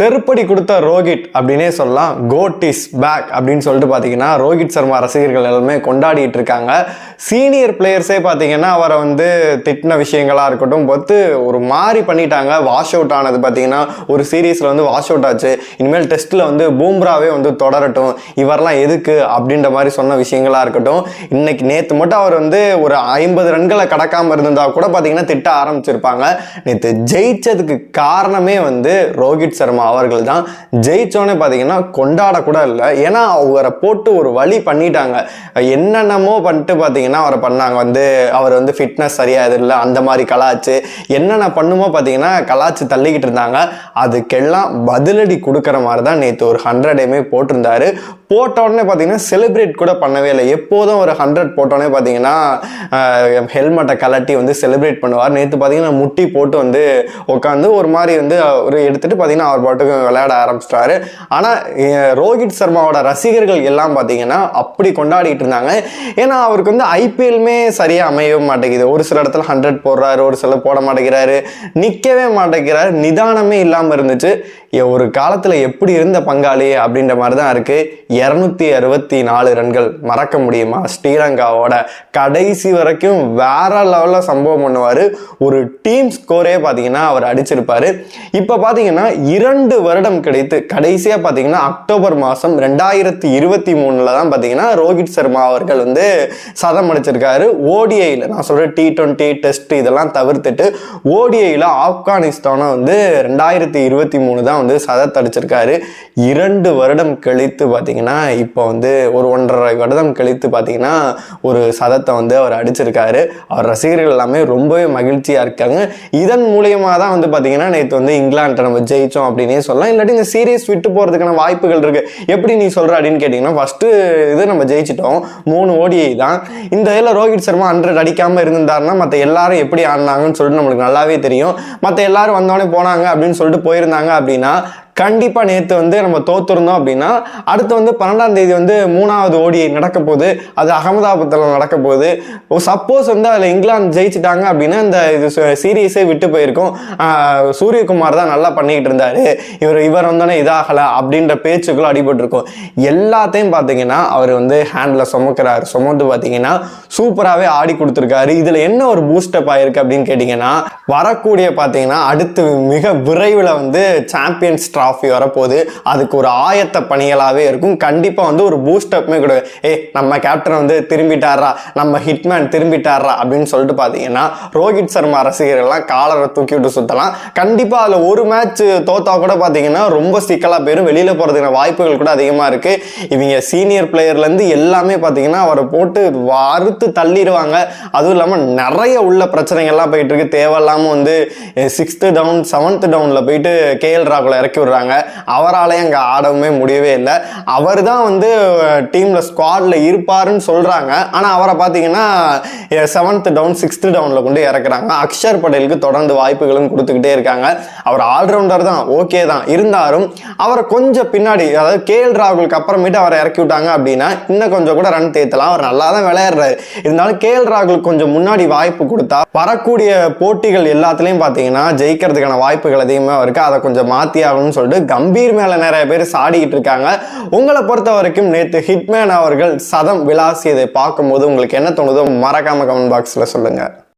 செருப்படி கொடுத்த ரோஹித் அப்படின்னே சொல்லலாம். கோட் இஸ் பேக் அப்படின்னு சொல்லிட்டு பார்த்தீங்கன்னா ரோஹித் சர்மா ரசிகர்கள் எல்லாமே கொண்டாடிட்டு இருக்காங்க. சீனியர் பிளேயர்ஸே பார்த்தீங்கன்னா அவரை வந்து திட்டின விஷயங்களாக இருக்கட்டும் பார்த்து ஒரு மாதிரி பண்ணிட்டாங்க. வாஷ் அவுட் ஆனது பார்த்தீங்கன்னா ஒரு சீரீஸில் வந்து வாஷ் அவுட் ஆச்சு. இனிமேல் டெஸ்ட்டில் வந்து பூம்ராவே வந்து தொடரட்டும். இவரெல்லாம் எதுக்கு அப்படின்ற மாதிரி சொன்ன விஷயங்களாக இருக்கட்டும். இன்னைக்கு நேற்று மட்டும் அவர் வந்து ஒரு ஐம்பது ரன்களை கடக்காமல் இருந்தால் கூட பார்த்தீங்கன்னா திட்ட ஆரம்பிச்சிருப்பாங்க. நேற்று ஜெயிச்சதுக்கு காரணமே வந்து ரோஹித் சர்மா அவர்கள் தான். ஜெயிச்சோன்னே பார்த்தீங்கன்னா கொண்டாடக்கூட இல்லை. ஏன்னா அவரை போட்டு ஒரு வழி பண்ணிட்டாங்க. என்னென்னமோ பண்ணிட்டு பார்த்தீங்கன்னா அவரை பண்ணாங்க. வந்து அவர் வந்து ஃபிட்னஸ் சரியாக இல்லை அந்த மாதிரி கலாச்சு. என்னென்ன பண்ணுமோ பார்த்தீங்கன்னா கலாச்சு தள்ளிக்கிட்டு இருந்தாங்க. அதுக்கெல்லாம் பதிலடி கொடுக்குற மாதிரி தான் நேற்று ஒரு ஹண்ட்ரடையுமே போட்டிருந்தாரு. போட்டோடனே பார்த்தீங்கன்னா செலிப்ரேட் கூட பண்ணவே இல்லை. எப்போதும் ஒரு ஹண்ட்ரட் போட்டோடனே பார்த்தீங்கன்னா ஹெல்மெட்டை கலட்டி வந்து செலிப்ரேட் பண்ணுவார். நேற்று பார்த்தீங்கன்னா முட்டி போட்டு வந்து உட்காந்து ஒரு மாதிரி வந்து ஒரு எடுத்துட்டு பார்த்தீங்கன்னா அவர் பாட்டுக்கு விளையாட ஆரம்பிச்சிட்டாரு. ஆனால் ரோஹித் சர்மாவோட ரசிகர்கள் எல்லாம் பார்த்தீங்கன்னா அப்படி கொண்டாடிட்டு இருந்தாங்க. ஏன்னா அவருக்கு வந்து ஐபிஎல்மே சரியாக அமையவே மாட்டேங்குது. ஒரு சில இடத்துல ஹண்ட்ரட் போடுறாரு ஒரு சில போட மாட்டேங்கிறாரு நிற்கவே மாட்டேங்கிறாரு நிதானமே இல்லாமல் இருந்துச்சு. ஒரு காலத்தில் எப்படி இருந்த பங்காளி அப்படின்ற மாதிரி தான் இருக்குது இரநூத்தி அறுபத்தி நாலு ரன்கள் மறக்க முடியுமா? ஸ்ரீலங்காவோட கடைசி வரைக்கும் வேற லெவலில் சம்பவம் பண்ணுவார். ஒரு டீம் ஸ்கோரே பார்த்தீங்கன்னா அவர் அடிச்சிருப்பார். இப்போ பார்த்தீங்கன்னா இரண்டு வருடம் கிடைத்து கடைசியாக பார்த்தீங்கன்னா அக்டோபர் மாதம் ரெண்டாயிரத்தி இருபத்தி மூணில் தான் பார்த்தீங்கன்னா ரோஹித் சர்மா அவர்கள் வந்து சதம் அடிச்சிருக்காரு ஓடிஐயில் நான் சொல்கிறேன் டி டுவெண்ட்டி டெஸ்ட் இதெல்லாம் தவிர்த்துட்டு ஓடிஐயில் ஆப்கானிஸ்தானை வந்து ரெண்டாயிரத்தி இருபத்தி மூணு தான் வந்து சதத்தை அடிச்சிருக்காரு. இரண்டு வருடம் கழித்து பார்த்தீங்கன்னா இப்போ வந்து ஒரு ஒன்றரை வருடம் கழித்து பார்த்தீங்கன்னா ஒரு சதத்தை வந்து அவர் அடிச்சிருக்காரு. அவர் ரசிகர்கள் எல்லாமே ரொம்பவே மகிழ்ச்சியாக இருக்காங்க. இதன் மூலியமாக தான் வந்து பார்த்தீங்கன்னா நேற்று வந்து இங்கிலாண்டை நம்ம ஜெயிச்சோம் அப்படின்னே சொல்லலாம். இல்லாட்டி இந்த சீரியஸ் விட்டு போகிறதுக்கான வாய்ப்புகள் இருக்கு. எப்படி நீ சொல்ற அப்படின்னு கேட்டிங்கன்னா ஃபஸ்ட்டு இது நம்ம ஜெயிச்சிட்டோம். மூணு ஓடிஐ தான். இந்த இதில் ரோஹித் சர்மா ஹண்ட்ரட் அடிக்காமல் இருந்திருந்தாருன்னா மற்ற எல்லாரும் எப்படி ஆடினாங்கன்னு சொல்லிட்டு நம்மளுக்கு நல்லாவே தெரியும். மற்ற எல்லாரும் வந்தோடனே போனாங்க அப்படின்னு சொல்லிட்டு போயிருந்தாங்க அப்படின்னா கண்டிப்பாக நேற்று வந்து நம்ம தோத்துருந்தோம் அப்படின்னா அடுத்து வந்து பன்னெண்டாம் தேதி வந்து மூணாவது ஓடி நடக்க போகுது. அது அகமதாபாத்தில் நடக்க போகுது. சப்போஸ் வந்து அதில் இங்கிலாந்து ஜெயிச்சிட்டாங்க அப்படின்னா இந்த இது சீரியஸே விட்டு போயிருக்கும். சூரியகுமார் தான் நல்லா பண்ணிக்கிட்டு இருந்தாரு. இவர் இவர் வந்தோடனே இதாகலை அப்படின்ற பேச்சுக்களும் அடிபட்டிருக்கும். எல்லாத்தையும் பார்த்தீங்கன்னா அவர் வந்து ஹேண்டில் சுமக்கிறாரு. சுமந்து பார்த்தீங்கன்னா சூப்பராகவே ஆடி கொடுத்துருக்காரு. இதில் என்ன ஒரு பூஸ்டப் ஆயிருக்கு அப்படின்னு கேட்டிங்கன்னா வரக்கூடிய பார்த்தீங்கன்னா அடுத்து மிக விரைவில் வந்து சாம்பியன்ஸ் காஃபி வரப்போகுது. அதுக்கு ஒரு ஆயத்த பணிகளாகவே இருக்கும். கண்டிப்பாக வந்து ஒரு பூஸ்டப்புமே கூட ஏ நம்ம கேப்டன் வந்து திரும்பிட்டாரா நம்ம ஹிட்மேன் திரும்பிட்டாரா அப்படின்னு சொல்லிட்டு பார்த்தீங்கன்னா ரோஹித் சர்மா ரசிகர்கள்லாம் காலரை தூக்கி விட்டு சுற்றலாம் கண்டிப்பாக அதில் ஒரு மேட்ச் தோத்தா கூட பார்த்தீங்கன்னா ரொம்ப சிக்கலாக போயிடும் வெளியில் போகிறதுக்கான வாய்ப்புகள் கூட அதிகமாக இருக்குது இவங்க சீனியர் பிளேயர்லேருந்து எல்லாமே பார்த்தீங்கன்னா அவரை போட்டு வறுத்து தள்ளிடுவாங்க. அதுவும் இல்லாமல் நிறைய உள்ள பிரச்சனைகள்லாம் போயிட்டு இருக்கு. தேவையில்லாமல் வந்து சிக்ஸ்த்து டவுன் செவன்த் டவுனில் போயிட்டு கேஎல் ராகுல இறக்கி விடுறாங்க. அவராலையும் அங்கே ஆடவுமே முடியவே இல்லை. அவர் தான் வந்து டீமில் ஸ்குவாடில் இருப்பாருன்னு சொல்கிறாங்க ஆனால் அவரை பார்த்தீங்கன்னா செவன்த் டவுன் சிக்ஸ்த் டவுனில் கொண்டு இறக்குறாங்க. அக்ஷர் படேலுக்கு தொடர்ந்து வாய்ப்புகளும் கொடுத்துக்கிட்டே இருக்காங்க. அவர் ஆல்ரவுண்டர் தான். ஓகே தான். இருந்தாலும் அவரை கொஞ்சம் பின்னாடி அதாவது கே எல் ராகுலுக்கு அப்புறமேட்டு அவரை இறக்கி விட்டாங்க அப்படின்னா இன்னும் கொஞ்சம் கூட ரன் தேத்தலாம் அவர் நல்லா தான் விளையாடுறாரு. இருந்தாலும் கே எல் ராகுல் கொஞ்சம் முன்னாடி வாய்ப்பு கொடுத்தா வரக்கூடிய போட்டிகள் எல்லாத்துலேயும் பார்த்தீங்கன்னா ஜெயிக்கிறதுக்கான வாய்ப்புகள் அதிகமாக இருக்குது அதை கொஞ்சம் மாற்றி ஆகணும்னு சொல்லிட்டு கம்பீர் மேலே நிறைய பேர் சாடிக்கிட்டு இருக்காங்க. உங்களை பொறுத்த வரைக்கும் நேற்று ஹிட்மேன் அவர்கள் சதம் விளாசியதை பார்க்கும்போது உங்களுக்கு என்ன தோணுதோ மறக்காம கமெண்ட் பாக்ஸில் சொல்லுங்கள்